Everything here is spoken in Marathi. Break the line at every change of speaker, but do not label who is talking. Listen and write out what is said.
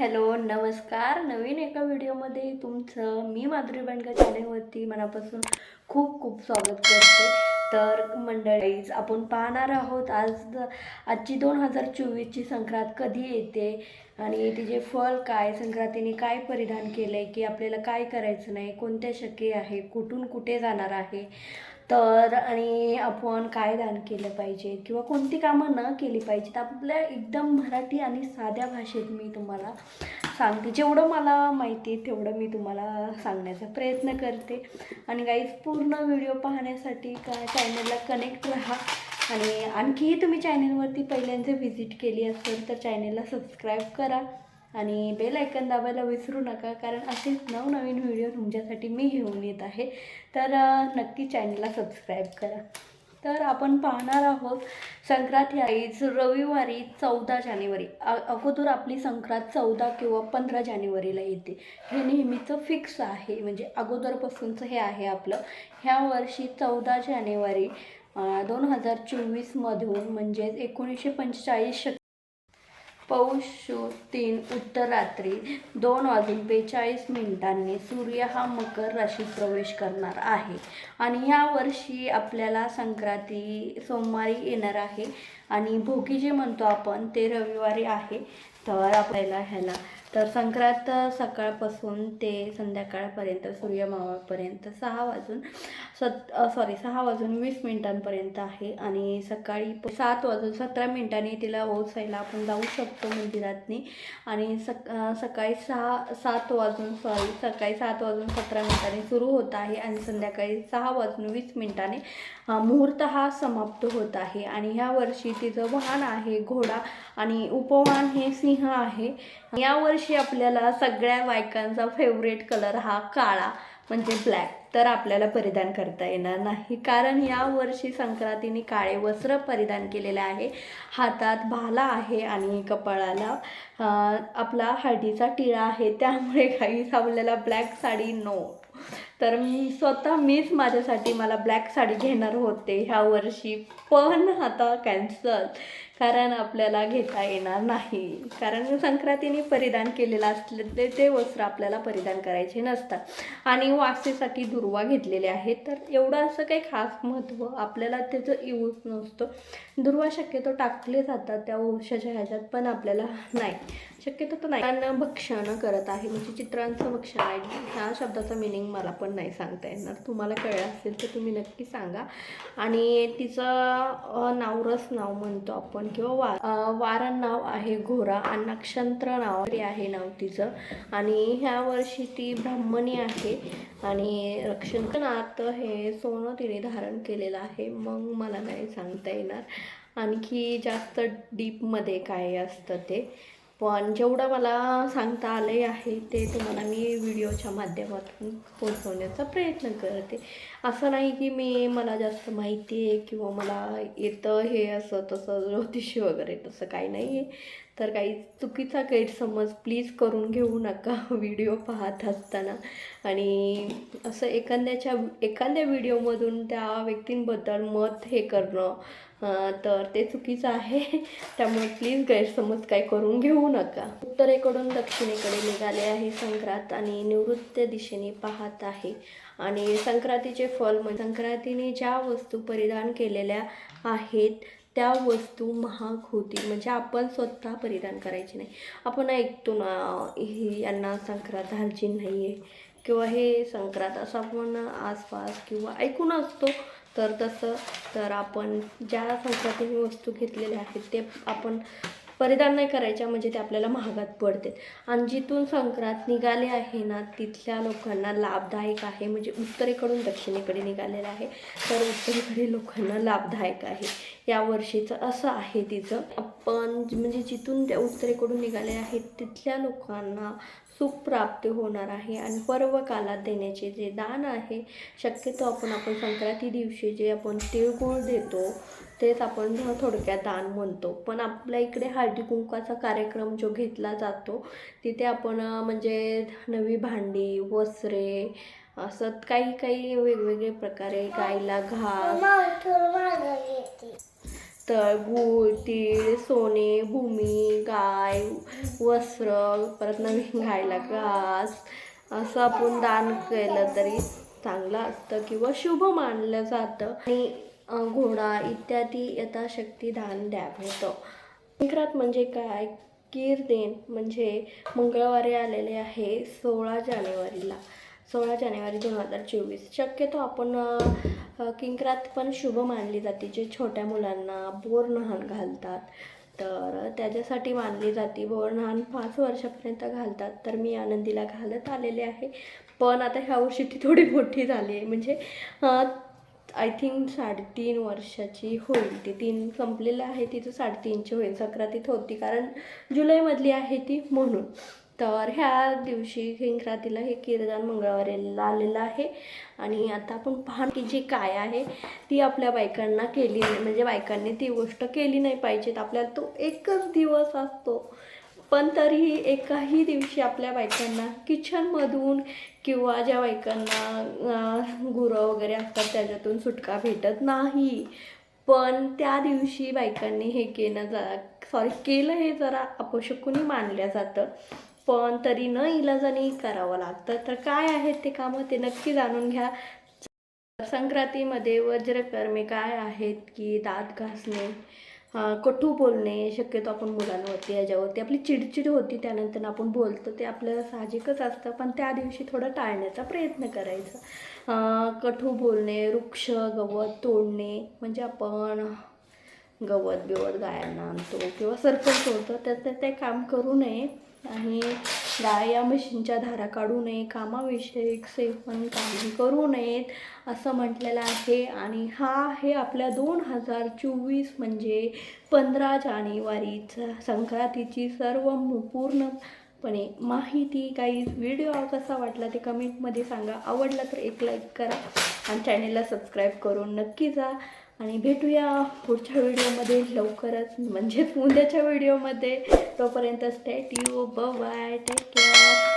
हॅलो नमस्कार. नवीन एका व्हिडिओमध्ये तुमचं मी माधुरी बँडका चॅनलवरती मनापासून खूप खूप स्वागत करते. तर मंडळीज आपण पाहणार आहोत आज आजची दोन हजार चोवीसची संक्रांत कधी येते आणि तिचे फळ काय संक्रांतीने काय परिधान केलं आहे की आपल्याला काय करायचं नाही कोणत्या शक्य आहे कुठून कुठे जाणार आहे तर आणि आपण काय दान केलं पाहिजे किंवा कोणती कामं न केली पाहिजेत आपल्या एकदम मराठी आणि साध्या भाषेत मी तुम्हाला सांगते. जेवढं मला माहिती आहे तेवढं मी तुम्हाला सांगण्याचा प्रयत्न करते. आणि गाईज पूर्ण व्हिडिओ पाहण्यासाठी का चॅनलला कनेक्ट राहा. आणि आणखीही तुम्ही चॅनलवरती पहिल्यांदा व्हिजिट केली असेल तर चॅनलला सबस्क्राईब करा. आणि बेल आयकन दाबायला विसरू नका कारण असेच नवनवीन व्हिडिओ तुमच्यासाठी मी घेऊन येत आहे. तर नक्की चॅनलला सबस्क्राईब करा. तर आपण पाहणार आहोत संक्रांत ही आईच रविवारी चौदा जानेवारी. अ अगोदर आपली संक्रांत चौदा किंवा पंधरा जानेवारीला येते. हे नेहमीचं फिक्स आहे म्हणजे अगोदरपासूनचं हे आहे आपलं. ह्या वर्षी चौदा जानेवारी दोन हजार चोवीसमधून म्हणजेच एकोणीसशे पंचेचाळीस शक पौष तीन उत्तर रात्री दोन वाजून बेचाळीस मिनिटांनी सूर्य हा मकर राशीत प्रवेश करणार आहे. आणि या वर्षी आपल्याला संक्रांती सोमवारी येणार आहे. आणि भोगी जे म्हणतो आपण ते रविवारी आहे. तर आपल्याला ह्याला तर संक्रांत सकाळपासून ते संध्याकाळपर्यंत सूर्यमावळपर्यंत सहा वाजून सत सॉरी सहा वाजून वीस मिनिटांपर्यंत आहे आणि सकाळी सात वाजून सतरा मिनिटांनी तिला ओसायला आपण जाऊ शकतो मंदिरातनी. आणि सक सकाळी सहा सात वाजून सॉरी सकाळी सात वाजून सतरा मिनिटांनी सुरू होत आहे आणि संध्याकाळी सहा वाजून वीस मिनिटांनी मुहूर्त हा समाप्त होत आहे. आणि ह्या वर्षी तिचं वाहन आहे घोडा आणि उपवाहन हे सिंह आहे. यावर्षी वर्षी आपल्याला सगळ्या बायकांचा फेवरेट कलर हा काळा म्हणजे ब्लॅक तर आपल्याला परिधान करता येणार नाही. कारण या वर्षी संक्रांतीने काळे वस्त्र परिधान केलेले आहे. हातात भाला आहे आणि कपाळाला आपला हळदीचा टिळा आहे. त्यामुळे काहीच आपल्याला ब्लॅक साडी नो तर मी स्वतः मीच माझ्यासाठी मला ब्लॅक साडी घेणार होते ह्या वर्षी. पण आता कॅन्सल कारण आपल्याला घेता येणार नाही. कारण संक्रांतीने परिधान केलेलं असले ते ते वस्त्र आपल्याला परिधान करायचे नसतात. आणि वासेसाठी दुर्वा घेतलेले आहेत. तर एवढं असं काही खास महत्त्व आपल्याला त्याचं यूज नसतो. दुर्वा शक्यतो टाकले जातात. त्या वंशाच्या ह्याच्यात पण आपल्याला नाही. शक्यतो तो नाही. कारण भक्षण करत आहे. म्हणजे चित्रांचं भक्षण आहे. ह्या शब्दाचा मिनिंग मला पण नाही सांगता येणार. तुम्हाला कळलं असेल तर तुम्ही नक्की सांगा. आणि तिचं नावरस नाव म्हणतो आपण. किंवा वा वारण नाव आहे घोरा आणि नक्षत्र नाव आहे नाव तिचं. आणि ह्या वर्षी ती ब्राह्मणी आहे आणि रक्षणात हे सोनं तिने धारण केलेलं आहे. मग मला नाही सांगता येणार. आणखी जास्त डीपमध्ये काय असतं ते. पण जेवढं मला सांगता आले आहे ते तुम्हाला मी व्हिडिओच्या माध्यमातून पोहोचवण्याचा प्रयत्न करते. असं नाही की मी मला जास्त माहिती आहे किंवा मला येतं हे असं तसं ज्योतिषी वगैरे तसं काही नाही आहे. तर काही चुकीचा गैरसमज प्लीज करून घेऊ नका व्हिडिओ पाहत असताना. आणि असं एखाद्याच्या एखाद्या व्हिडिओमधून त्या व्यक्तींबद्दल मत हे करणं तर ते चुकीचं आहे. त्यामुळे प्लीज गैरसमज काही करून घेऊ नका. उत्तरेकडून दक्षिणेकडे निघाले आहे संक्रांत आणि निवृत्त दिशेने पाहत आहे. आणि संक्रांतीचे फल म्हणजे संक्रांतीने ज्या वस्तू परिधान केलेल्या आहेत त्या वस्तू महाग होतील म्हणजे आपण स्वतः परिधान करायची नाही. आपण ऐकतो ना ही यांना संक्रांत धार्जिन नाही आहे किंवा हे संक्रांत असं आपण आसपास किंवा ऐकून असतो तर तसं तर आपण ज्या संक्रांतीने वस्तू घेतलेल्या आहेत ते आपण परिधान नाही करायच्या म्हणजे ते आपल्याला महागात पडते. आणि जिथून संक्रांत निघाले आहे ना तिथल्या लोकांना लाभदायक आहे. म्हणजे उत्तरेकडून दक्षिणेकडे निघालेलं आहे. तर उत्तरेकडे लोकांना लाभदायक आहे. या वर्षीचं असं आहे तिचं. आपण म्हणजे जिथून त्या उत्तरेकडून निघाले आहेत तिथल्या लोकांना सुख प्राप्त होणार आहे. आणि पर्व कालात देण्याचे जे दान आहे शक्यतो आपण आपण संक्रांती दिवशी जे आपण तिळगुळ देतो तेच आपण थोडक्यात दान म्हणतो. पण आपल्या इकडे हळदी कुंकाचा कार्यक्रम जो घेतला जातो तिथे आपण म्हणजे नवी भांडी वस्त्रे असं काही काही वेगवेगळे प्रकारे गायला घास तर गूळ तीळ सोने भूमी गाय वस्त्र परत नवीन गायला घास असं आपण दान केलं तरी चांगलं असतं किंवा शुभ मानलं जातं. आणि घोडा इत्यादी यथाशक्ती दान द्यावं होतं. संक्रांत म्हणजे काय? कीर्देन म्हणजे मंगळवारी आलेले आहे सोळा जानेवारीला. सोळा जानेवारी दोन हजार चोवीस. शक्यतो आपण अ, किंक्रात पण शुभ मानली जाते. जे छोट्या मुलांना बोर नहान घालतात तर त्याच्यासाठी मानली जाते. बोर नहान पाच वर्षापर्यंत घालतात तर मी आनंदीला घालत आलेले आहे. पण आता ह्या वर्षी ती थोडी मोठी झाली आहे. म्हणजे आय थिंक साडेतीन वर्षाची होईल. ती तीन संपलेलं आहे तिचं साडेतीनची होईल. संक्रांतीत होती कारण जुलैमधली आहे ती म्हणून. तर ह्या दिवशी संक्रांतीला हे किरदान मंगळवारीला आलेलं आहे. आणि आता आपण पहा की जी काय आहे ती आपल्या बायकांना केली नाही. म्हणजे बायकांनी ती गोष्ट केली नाही पाहिजेत. आपल्याला तो एकच दिवस असतो. पण तरीही एकाही दिवशी आपल्या बायकांना किचनमधून किंवा ज्या बायकांना गुरं वगैरे असतात त्याच्यातून सुटका भेटत नाही. पण त्या दिवशी बायकांनी हे केलं जा सॉरी केलं हे जरा अपशकुनी मानलं जातं. पण तरी न इलाजाने करावं लागतं. तर काय आहेत ते कामं ते नक्की जाणून घ्या. संक्रांतीमध्ये वज्रकर्मे काय आहेत की दात घासणे कटू बोलणे शक्यतो आपण मुलांवरती याच्यावरती. आपली चिडचिड होती त्यानंतर आपण बोलतो ते आपल्याला साहजिकच असतं. पण त्या दिवशी थोडं टाळण्याचा प्रयत्न करायचा. कठू बोलणे वृक्ष गवत तोडणे म्हणजे आपण गवत बिवत गायांना आणतो किंवा सरपण सोडतो तर ते काम करू नये. आणि या म्हशींच्या धारा काढू नये कामाविषयक सेवन काही करू नयेत असं म्हटलेलं आहे. आणि हा आहे आपल्या दोन हजार चोवीस म्हणजे पंधरा जानेवारीचा संक्रांतीची सर्व पूर्णपणे माहिती. काही व्हिडिओ कसा वाटला ते कमेंटमध्ये सांगा. आवडला तर एक लाईक करा आणि चॅनेलला सबस्क्राईब करून नक्की जा. आणि भेटूया पुढच्या व्हिडिओमध्ये लवकरच म्हणजेच उद्याच्या व्हिडिओमध्ये. तोपर्यंत स्टॅट यू ब बाय टेक केअर